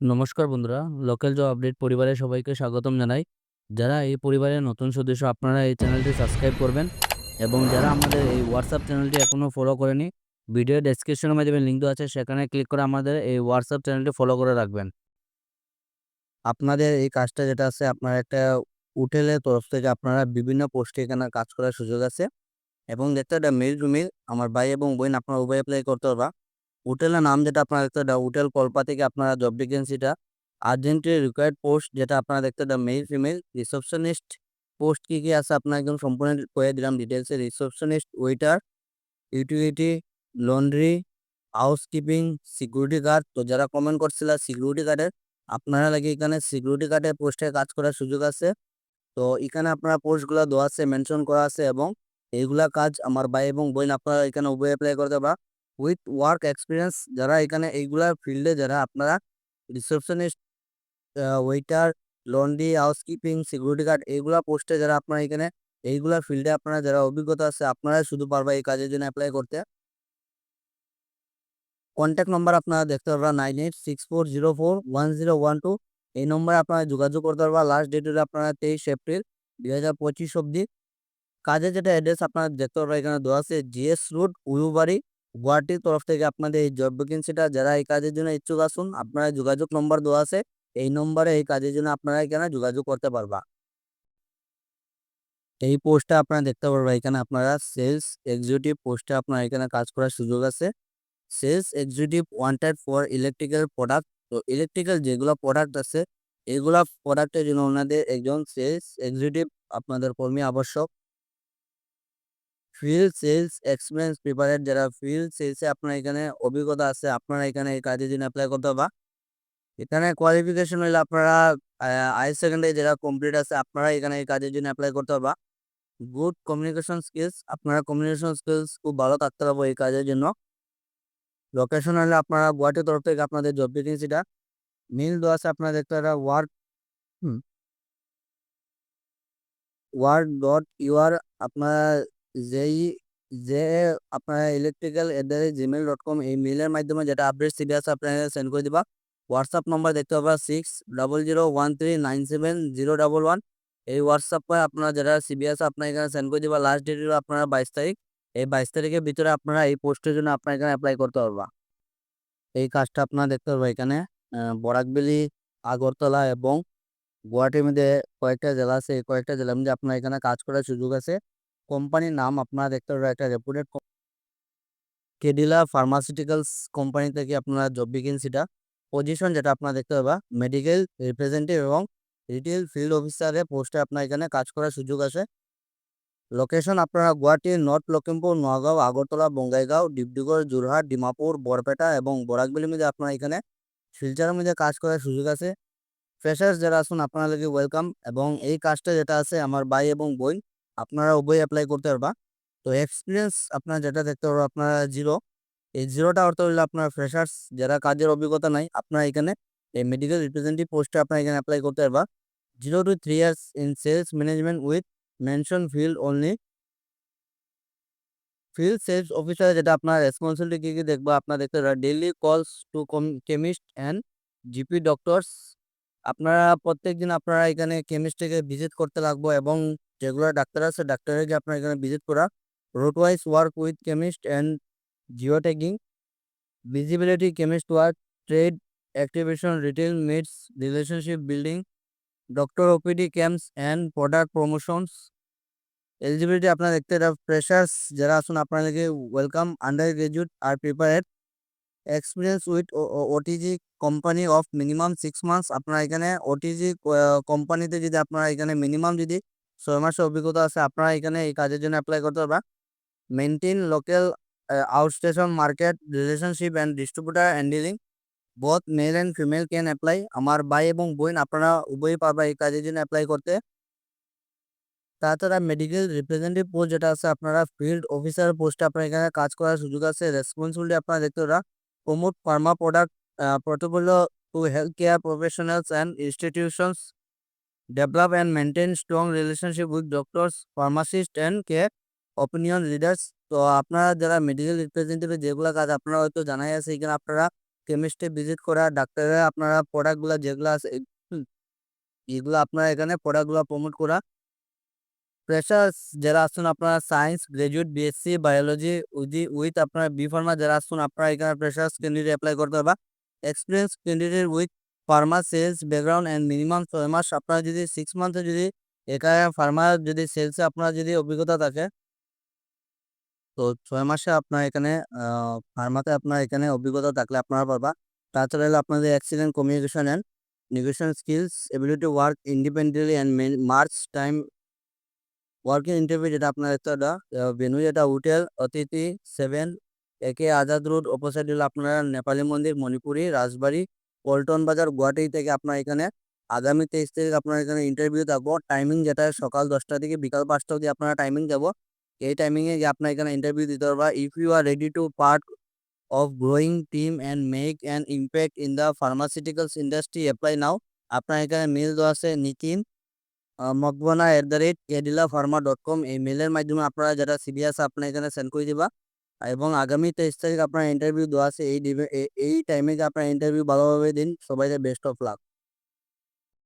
নমস্কার বন্ধুরা local job update পরিবারের সবাইকে স্বাগতম জানাই। যারা এই পরিবারের নতুন সদস্য, আপনারা এই চ্যানেলটি সাবস্ক্রাইব করবেন এবং যারা আমাদের এই হোয়াটসঅ্যাপ চ্যানেলটি এখনও ফলো করেনি ভিডিও ডেসক্রিপশনের মাধ্যমে লিঙ্ক দেওয়া আছে, সেখানে ক্লিক করে আমাদের এই হোয়াটসঅ্যাপ চ্যানেলটি ফলো করে রাখবেন। আপনাদের এই কাজটা যেটা আছে, আপনার একটা উঠেলের তরফ থেকে আপনারা বিভিন্ন পোস্টে এখানে কাজ করার সুযোগ আছে। এবং দেখতে একটা মিল টু মেল আমার ভাই এবং বোন, আপনারা উভয় অ্যাপ্লাই করতে পারবা। হোটেলের নাম যেটা আপনারা দেখতে পারেন হোটেল কল্পা থেকে আপনারা জব ভ্যাকেন্সিটা আর্জেন্টলি রিকোয়ার্ড পোস্ট যেটা আপনারা দেখতে পারেন মেল ফিমেল রিসেপশনিস্ট পোস্ট কী কী আছে আপনার একদম সম্পূর্ণ করে দিলাম ডিটেলসে receptionist waiter utility laundry housekeeping security guard তো যারা কমেন্ট করছিল সিকিউরিটি গার্ডের আপনারা লাগে এখানে সিকিউরিটি গার্ডের পোস্টে কাজ করার সুযোগ আছে। তো এখানে আপনারা পোস্টগুলো দেওয়া আছে মেনশন করা আছে এবং এইগুলা কাজ আমার ভাই এবং বোন আপনারা এখানে উভয় অ্যাপ্লাই করতে পারা উইথ ওয়ার্ক এক্সপিরিয়েন্স যারা এখানে এইগুলা ফিল্ডে যারা আপনারা receptionist waiter laundry housekeeping security guard এইগুলা পোস্টে যারা আপনারা এখানে এইগুলা ফিল্ডে আপনারা যারা অভিজ্ঞতা আছে আপনারা শুধু পারবা এই কাজের জন্য অ্যাপ্লাই করতে। কন্ট্যাক্ট নম্বর আপনারা দেখতে পারবা nine eight six four zero four one zero one two এই নম্বরে আপনারা যোগাযোগ করতে পারবা। লাস্ট ডেট হলো আপনারা তেইশ এপ্রিল দুই হাজার পঁচিশ অব্দি কাজের যেটা অ্যাড্রেস আপনারা দেখতে পারবা এখানে দেওয়া আছে জিএস রোড উয়ুবাড়ি গুয়াহাটির তরফ থেকে আপনাদের এই জব ভ্যাকেন্সিটা যারা এই কাজের জন্য ইচ্ছুক আসুন, আপনারা যোগাযোগ নম্বর দেওয়া আছে। এই নম্বরে এই কাজের জন্য আপনারা এখানে যোগাযোগ করতে পারবা। এই পোস্টে আপনারা দেখতে পারবা, এখানে আপনারা সেলস এক্সিকিউটিভ পোস্টে আপনার এখানে কাজ করার সুযোগ আছে। Sales executive wanted for electrical product তো ইলেকট্রিক্যাল যেগুলো প্রোডাক্ট আছে, এগুলা প্রোডাক্টের জন্য ওনাদের একজন সেলস এক্সিকিউটিভ আপনাদের কর্মী আবশ্যক। ফিল্ড সেলস এক্সপিরিয়েন্স প্রিপারেট যারা ফিল্ড সেলসে আপনার এখানে অভিজ্ঞতা আছে, আপনারা এখানে এই কাজের জন্য অ্যাপ্লাই করতে পারবা এখানে কোয়ালিফিকেশন হলে আপনারা হায়ার সেকেন্ডারি যারা কমপ্লিট আছে, আপনারা এখানে এই কাজের জন্য অ্যাপ্লাই করতে পারবা গুড কমিউনিকেশন স্কিলস আপনারা কমিউনিকেশন স্কিলস খুব ভালো থাকতে পারব এই কাজের জন্য। লোকেশন হলে আপনারা গুয়াহাটির তরফ থেকে আপনাদের জব ভ্যাকেন্সিটা মিল দেওয়া আছে দেখতে পারা ওয়ার্ক হুম। ওয়ার্ক ডট ইউআর আপনারা যেই, যে আপনারা electrical at Gmail dot com এই মেলের মাধ্যমে যেটা আপডেট সিডি আছে আপনারা সেন্ড করে দিবা। হোয়াটসঅ্যাপ নম্বর দেখতে পাবা six double zero one three nine seven zero double one এই হোয়াটসঅ্যাপে আপনারা যেটা সিবি আছে আপনার এখানে সেন্ড করে দিবা লাস্ট ডেট হলো আপনারা বাইশ তারিখ। এই বাইশ তারিখের ভিতরে আপনারা এই পোস্টের জন্য আপনার এখানে অ্যাপ্লাই করতে পারবা। এই কাজটা আপনারা দেখতে পারবা এখানে। বরাকবেলি আগরতলা এবং গুয়াহাটির মধ্যে কয়েকটা জেলা আছে। এই কয়েকটা জেলার মধ্যে আপনার এখানে কাজ করার সুযোগ আছে। কোম্পানির নাম আপনারা দেখতে পারবেন একটা রেপুটেড কেডিলা ফার্মাসিউটিক্যালস কোম্পানি থেকে আপনারা জব ভ্যাকেন্সিটা পজিশন যেটা আপনারা দেখতে পাবা মেডিকেল রিপ্রেজেন্টেটিভ এবং রিটেল ফিল্ড অফিসারের পোস্টে আপনার এখানে কাজ করার সুযোগ আছে। লোকেশন আপনারা গুয়াহাটি নর্থ লখিমপুর নোয়াগাঁও আগরতলা বঙ্গাইগাঁও ডিব্রুগড় যোরহাট ডিমাপুর বরপেটা এবং বরাকবেলির মধ্যে আপনারা এখানে শিলচরের মধ্যে কাজ করার সুযোগ আছে। ফ্রেশার্স যারা আসুন আপনাদেরকে ওয়েলকাম এবং এই কাজটা যেটা আছে, আমার ভাই এবং বোন আপনারা উভয় অ্যাপ্লাই করতে পারবা। তো এক্সপিরিয়েন্স আপনারা যেটা দেখতে পারব আপনারা জিরো এই জিরোটা অর্থ হলো আপনার ফ্রেশার্স যারা কাজের অভিজ্ঞতা নাই, আপনারা এখানে এই মেডিকেল রিপ্রেজেন্টেটিভ পোস্টে আপনারা এখানে অ্যাপ্লাই করতে পারবা। Zero two three years in sales management with mention field only field sales officer যেটা আপনার রেসপন্সিবিলিটি কী কী দেখব? আপনার দেখতে daily calls to come chemist and GP doctors আপনারা প্রত্যেক দিন আপনারা এখানে কেমিস্ট্রিকে ভিজিট করতে লাগবো এবং যেগুলো ডাক্তার আছে, ডাক্তারকে আপনার এখানে ভিজিট করা। Route wise work with chemist and geo tagging visibility chemist work trade activation retail meets relationship building doctor OPD camps and product promotions eligibility আপনারা দেখতে ফ্রেশার্স যারা আসুন আপনাদেরকে welcome under graduate R prepared experience with OTG company of minimum six months আপনারা এখানে OTG কোম্পানিতে যদি আপনারা এখানে মিনিমাম যদি ছয় মাসের অভিজ্ঞতা আছে, আপনারা এখানে এই কাজের জন্য অ্যাপ্লাই করতে পারবা। Maintain local outstation market relationship and distributor handling both male and female can apply আমার ভাই এবং বোন, আপনারা উভয়ই পারবা এই কাজের জন্য অ্যাপ্লাই করতে। তাছাড়া মেডিকেল রিপ্রেজেন্টেটিভ পোস্ট যেটা আছে, আপনারা ফিল্ড অফিসার পোস্টে আপনার এখানে কাজ করার সুযোগ আছে। রেসপন্সিবিলিটি আপনারা দেখতে পারা promote pharma product portfolio to health care professionals and institutions develop and maintain strong relationship with doctors, pharmacists and care opinion leaders তো আপনারা যারা মেডিকেল রিপ্রেজেন্টেটিভ যেগুলো কাজ আপনারা হয়তো জানাই আছে এখানে আপনারা কেমিস্টে ভিজিট করা, ডাক্তারের আপনারা প্রোডাক্টগুলা যেগুলা আছে এগুলা আপনারা এখানে প্রোডাক্টগুলা প্রমোট করা। ফ্রেশার্স যারা আছেন আপনারা science graduate BSc biology with with আপনারা বি ফার্মা যারা আছেন আপনারা এখানে ফ্রেশার্স ক্যান্ডিডেট এপ্লাই করতে পারবা। Experience candidate with pharma sales background and minimum ৬ মাস আপনারা যদি 6 মান্থে যদি এখানে ফার্মা যদি সেলসে আপনার যদি অভিজ্ঞতা থাকে তো ৬ মাসে আপনার এখানে ফার্মাতে আপনার এখানে অভিজ্ঞতা থাকলে আপনারা পারবা। তাছাড়া হলো আপনাদের excellent communication and negotiation skills, ability work independently and march time working interview যেটা আপনার একটা আ ভেন্যু যেটা হোটেল অতিথি 7 একে আজাদ রোড অপোজিট হলো আপনারা নেপালি মন্দির, মণিপুরি, রাজবাড়ী, পল্টন বাজার, গুয়াহাটি থেকে আপনার এখানে আগামী ২৩ তারিখ আপনার এখানে ইন্টারভিউ থাকব। টাইমিং যেটা সকাল ১০ টা থেকে বিকাল ৫ টা অবধি আপনারা টাইমিং যাব। এই টাইমিংয়ে আপনার এখানে ইন্টারভিউ দিতে পারবা। If you are ready to part of growing team and make an impact in the pharmaceuticals industry apply now. আপনার এখানে মেইল দেওয়া আছে নিতিন মকবানা @এডিলাফার্মা.কম এই মেইলের মাধ্যমে আপনারা যারা আছে আপনারা এখানে সেন্ড করে দিবা। এবং আগামী ২৩ তারিখ আপনার ইন্টারভিউ দেওয়া আছে এই এই টাইমে আপনার ইন্টারভিউ ভালোভাবে দিন। সবাইকে বেস্ট অফ লাক।